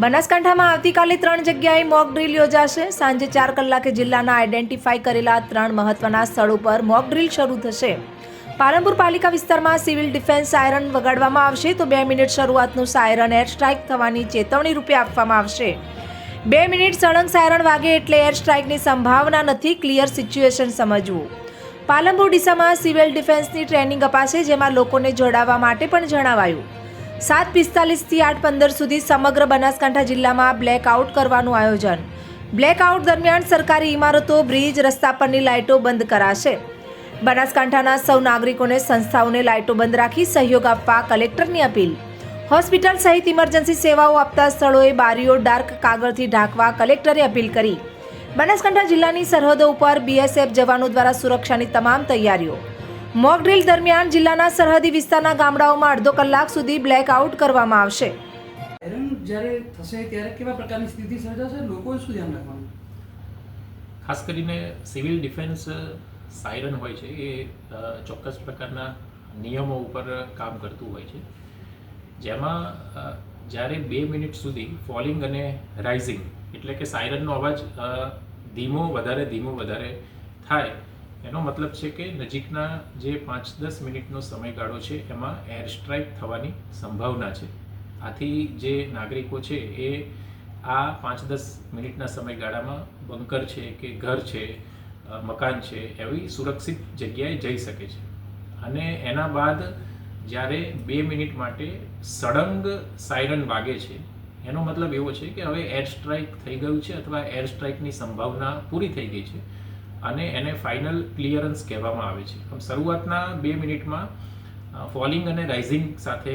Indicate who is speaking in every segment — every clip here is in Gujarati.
Speaker 1: બનાસકાંઠામાં આવતીકાલે ત્રણ જગ્યાએ મોક ડ્રીલ યોજાશે. સાંજે ચાર કલાકે જિલ્લાના આઈડેન્ટિફાઈ કરેલા ત્રણ મહત્વના સ્થળો પર મોક ડ્રીલ શરૂ થશે. પાલનપુર પાલિકા વિસ્તારમાં સિવિલ ડિફેન્સ સાયરન વગાડવામાં આવશે તો બે મિનિટ શરૂઆતનું સાયરન એર સ્ટ્રાઇક થવાની ચેતવણી રૂપે આપવામાં આવશે. બે મિનિટ સળંગ સાયરન વાગે એટલે એર સ્ટ્રાઇકની સંભાવના નથી, ક્લિયર સિચ્યુએશન સમજવું. પાલનપુર ડીસામાં સિવિલ ડિફેન્સની ટ્રેનિંગ અપાશે, જેમાં લોકોને જોડાવા માટે પણ જણાવાયું. સાત પિસ્તાલીસથી આઠ પંદર સુધી સમગ્ર બનાસકાંઠા જિલ્લામાં બ્લેકઆઉટ કરવાનું આયોજન. બ્લેકઆઉટ દરમિયાન સરકારી ઇમારતો, બ્રિજ, રસ્તા પરની લાઇટો બંધ કરાશે. બનાસકાંઠાના સૌ નાગરિકોને સંસ્થાઓને લાઇટો બંધ રાખી સહયોગ આપવા કલેક્ટરની અપીલ. હોસ્પિટલ સહિત ઇમરજન્સી સેવાઓ આપતા સ્થળોએ બારીઓ ડાર્ક કાગળથી ઢાંકવા કલેક્ટરે અપીલ કરી. બનાસકાંઠા જિલ્લાની સરહદો ઉપર બીએસએફ જવાનો દ્વારા સુરક્ષાની તમામ તૈયારીઓ. મોક ડ્રીલ દરમિયાન જિલ્લાના સરહદી વિસ્તારના ગામડાઓમાં અડધો કલાક સુધી બ્લેકઆઉટ કરવામાં આવશે.
Speaker 2: આયરન જ્યારે થશે ત્યારે કેવા પ્રકારની સ્થિતિ સર્જાશે? લોકો શું ધ્યાન રાખવાનું?
Speaker 3: ખાસ કરીને સિવિલ ડિફેન્સ સાયરન હોય છે એ ચોક્કસ પ્રકારના નિયમો ઉપર કામ કરતું હોય છે. જેમાં જ્યારે બે મિનિટ સુધી ફોલિંગ અને રાઇઝિંગ એટલે કે સાયરનનો અવાજ ધીમો વધારે ધીમો વધારે થાય એનો મતલબ છે કે નજીકના જે પાંચ દસ મિનિટનો સમયગાળો છે, એમાં એર સ્ટ્રાઇક થવાની સંભાવના છે. આથી જે નાગરિકો છે, એ આ પાંચ દસ મિનિટના સમયગાળામાં બંકર છે કે ઘર છે મકાન છે, એવી સુરક્ષિત જગ્યાએ જઈ શકે છે. અને એના બાદ જ્યારે બે મિનિટ માટે સળંગ સાયરન વાગે છે, એનો મતલબ એવો છે કે હવે એર સ્ટ્રાઇક થઈ ગયું છે અથવા એર સ્ટ્રાઇકની સંભાવના પૂરી થઈ ગઈ છે. અને એને ફાઇનલ ક્લિયરન્સ કહેવામાં આવે છે. શરૂઆતના બે મિનિટમાં ફોલિંગ અને રાઇઝિંગ સાથે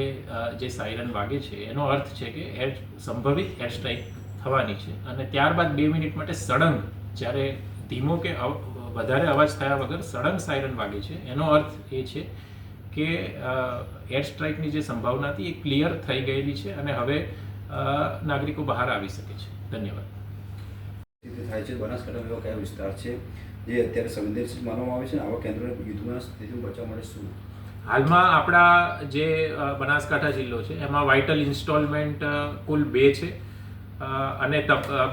Speaker 3: જે સાયરન વાગે છે, એનો અર્થ છે કે એર સંભવિત એર સ્ટ્રાઇક થવાની છે. અને ત્યારબાદ બે મિનિટ માટે સળંગ, જ્યારે ધીમો કે વધારે અવાજ થયા વગર સળંગ સાયરન વાગે છે, એનો અર્થ એ છે કે એર સ્ટ્રાઇકની જે સંભાવના હતી એ ક્લિયર થઈ ગયેલી છે અને હવે નાગરિકો બહાર આવી શકે છે. ધન્યવાદ.
Speaker 4: થાય છે બનાસકાંઠા એવા કયા વિસ્તાર છે, જે અત્યારે સંવેદનશીલ માનવામાં આવે છે આવા કેન્દ્રોને યુદ્ધમાં સ્થિતિમાં બચાવવા માટે શું?
Speaker 3: હાલમાં આપણા જે બનાસકાંઠા જિલ્લો છે, એમાં વાઇટલ ઇન્સ્ટોલમેન્ટ કુલ બે છે. અને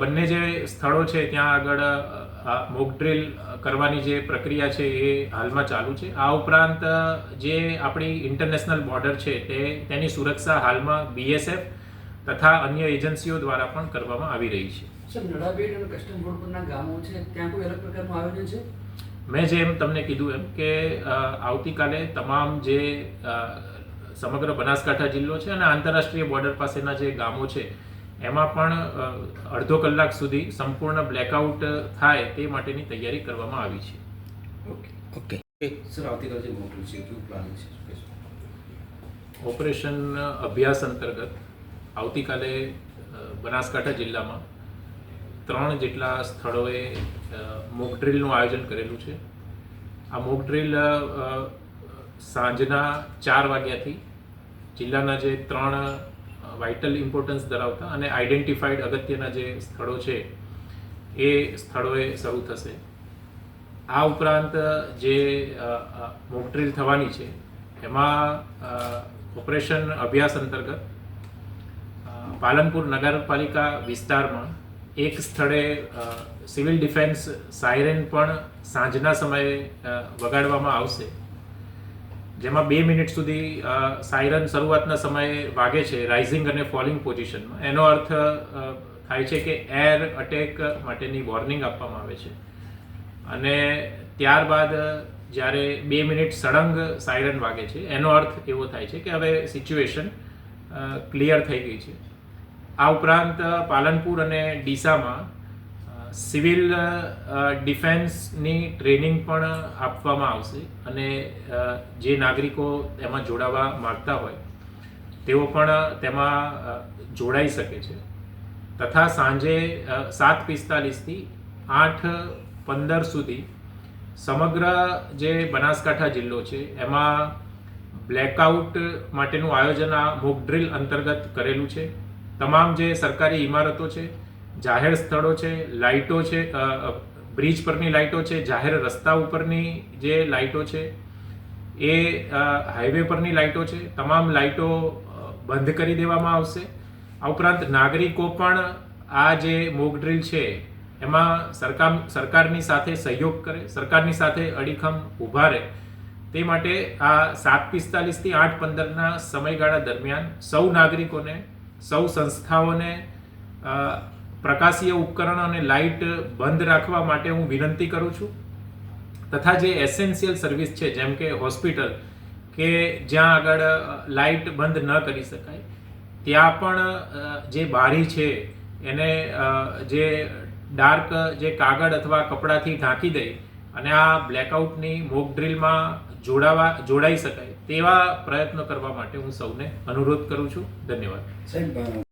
Speaker 3: બંને જે સ્થળો છે, ત્યાં આગળ મોક કરવાની જે પ્રક્રિયા છે એ હાલમાં ચાલુ છે. આ ઉપરાંત જે આપણી ઇન્ટરનેશનલ બોર્ડર છે, તે, તેની સુરક્ષા હાલમાં બીએસએફ તથા અન્ય એજન્સીઓ દ્વારા પણ કરવામાં આવી રહી છે.
Speaker 2: સર નડાબેટ અને કસ્ટમ રોડ ગામો છે ત્યાં કોઈ અલગ પ્રકારનું છે?
Speaker 3: મેં જેમ તમને કીધું એમ કે આવતીકાલે તમામ જે સમગ્ર બનાસકાંઠા જિલ્લો છે અને આંતરરાષ્ટ્રીય બોર્ડર પાસેના જે ગામો છે એમાં પણ અડધો કલાક સુધી સંપૂર્ણ બ્લેકઆઉટ થાય તે માટેની તૈયારી કરવામાં આવી છે.
Speaker 4: ઓકે.
Speaker 5: ઓકે.
Speaker 4: સર આવતીકાલે જે મોકલું છે કેવું પ્લાનિંગ છે?
Speaker 3: ઓપરેશન અભ્યાસ અંતર્ગત આવતીકાલે બનાસકાંઠા જિલ્લામાં ત્રણ જેટલા સ્થળોએ મોક આયોજન કરેલું છે. આ મોક ડ્રિલ અ, અ, સાંજના ચાર વાગ્યાથી જિલ્લાના જે ત્રણ વાઇટલ ઇમ્પોર્ટન્સ ધરાવતા અને આઈડેન્ટિફાઈડ અગત્યના જે સ્થળો છે એ સ્થળોએ શરૂ થશે. આ ઉપરાંત જે મોક થવાની છે એમાં ઓપરેશન અભ્યાસ અંતર્ગત પાલનપુર નગરપાલિકા વિસ્તારમાં એક સ્થળે સિવિલ ડિફેન્સ સાયરેન પણ સાંજના સમયે વગાડવામાં આવશે. જેમાં બે મિનિટ સુધી સાયરન શરૂઆતના સમયે વાગે છે રાઇઝિંગ અને ફોલિંગ પોઝિશનમાં એનો અર્થ થાય છે કે એર અટેક માટેની વોર્નિંગ આપવામાં આવે છે. અને ત્યારબાદ, જ્યારે બે મિનિટ સળંગ સાયરન વાગે છે, એનો અર્થ એવો થાય છે કે હવે સિચ્યુએશન ક્લિયર થઈ ગઈ છે. આ ઉપરાંત પાલનપુર અને ડીસામાં સિવિલ ડિફેન્સની ટ્રેનિંગ પણ આપવામાં આવશે અને જે નાગરિકો એમાં જોડાવા માગતા હોય, તેઓ પણ તેમાં જોડાઈ શકે છે. તથા સાંજે સાત પિસ્તાલીસથી આઠ પંદર સુધી સમગ્ર જે બનાસકાંઠા જિલ્લો છે, એમાં બ્લેકઆઉટ માટેનું આયોજન આ મોક ડ્રિલ અંતર્ગત કરેલું છે. તમામ જે સરકારી ઇમારતો છે, જાહેર સ્થળો છે, લાઇટો છે બ્રિજ પરની લાઇટો છે, જાહેર રસ્તા ઉપરની જે લાઇટો છે, એ હાઈવે પરની લાઇટો છે, તમામ લાઇટો બંધ કરી દેવામાં આવશે. આ ઉપરાંત નાગરિકો પણ આ જે મોક છે, એમાં સરકાર, સરકારની સાથે સહયોગ કરે, સરકારની સાથે અડીખમ ઊભા રહે. તે માટે આ સાત પિસ્તાલીસથી આઠ પંદરના સમયગાળા દરમિયાન સૌ નાગરિકોને સૌ સંસ્થાઓને પ્રકાશીય ઉપકરણ અને લાઇટ બંધ રાખવા માટે હું વિનંતી કરું છું. તથા જે એસેન્શિયલ સર્વિસ છે, જેમ કે હોસ્પિટલ, કે જ્યાં આગળ લાઇટ બંધ ન કરી શકાય, ત્યાં પણ જે બારી છે, એને જે ડાર્ક, જે કાગળ અથવા કપડાથી ઢાંકી દઈ અને આ બ્લેકઆઉટની મોક ડ્રીલમાં જોડાવા, જોડાઈ શકાય તેવા પ્રયત્નો કરવા માટે હું સૌને અનુરોધ કરું છું. ધન્યવાદ.
Speaker 4: સાહેબ